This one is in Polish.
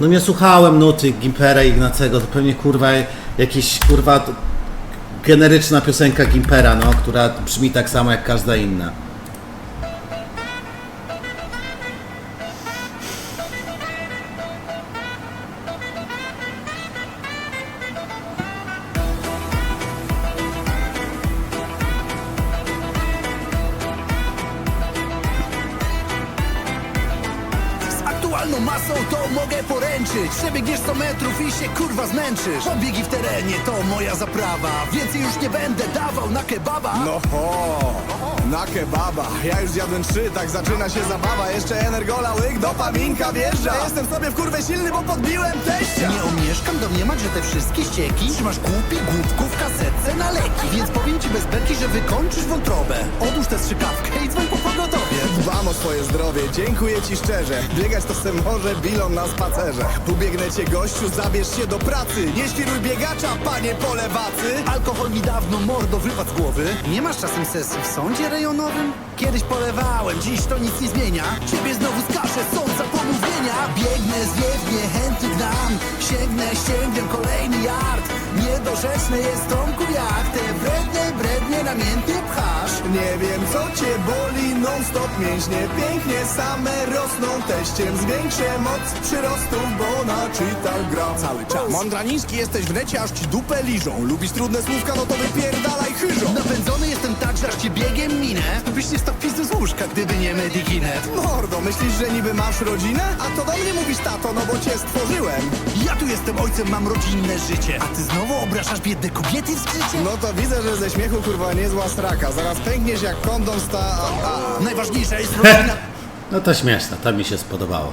No nie słuchałem nuty Gimpera Ignacego, to pewnie kurwa jakiś kurwa generyczna piosenka Gimpera, no, która brzmi tak samo jak każda inna. Aktualną masą to mogę poręczyć. Przebiegniesz 100 metrów i się kurwa zmęczysz. Podbiegi w terenie to moja zaprawa. Więcej już nie będę dawał na kebaba. No ho, na kebaba. Ja już zjadłem trzy, tak zaczyna się zabawa. Jeszcze energola, łyk, dopaminka wjeżdża. Jestem sobie w kurwę silny, bo podbiłem teścia. Nie omieszkam domniemać, że te wszystkie ścieki Trzymasz głupi głupku w kasetce na leki. Więc powiem ci bez beki, że wykończysz wątrobę. Odłóż tę strzykawkę i dzwoń po Dbam o swoje zdrowie, dziękuję ci szczerze. Biegać to se może bilon na spacerze. Ubiegnę cię gościu, zabierz się do pracy. Nie świruj biegacza, panie polewacy. Alkohol mi dawno mordo wypadł z głowy. Nie masz czasem sesji w sądzie rejonowym? Kiedyś polewałem, dziś to nic nie zmienia. Ciebie znowu skażę, sąd za pomówienia. Biegnę zwiewnie, chętny gnam Sięgnę, sięgnę kolejny yard Niedorzeczne jest Tomku jak te wredne, brednie namiętnie pchasz Nie wiem co cię boli, non stop mięśnie Pięknie same rosną. Teściem Zwiększę moc przyrostów, bo na czytal gra cały czas. Mądraniński jesteś w necie, aż ci dupę liżą. Lubisz trudne słówka, no to wypierdalaj chyżą. Napędzony jestem tak, że aż cię biegiem minę. Byś nie stał pizdu z łóżka, gdyby nie Mediginet Mordo, myślisz, że niby masz rodzinę? A to do mnie mówisz tato, no bo cię stworzyłem Tu jestem ojcem, mam rodzinne życie A ty znowu obrażasz biedne kobiety w skrycie? No to widzę, że ze śmiechu kurwa niezła straka Zaraz pękniesz jak kondom sta... A, a. Najważniejsza jest rodzina No to śmieszne, to mi się spodobało.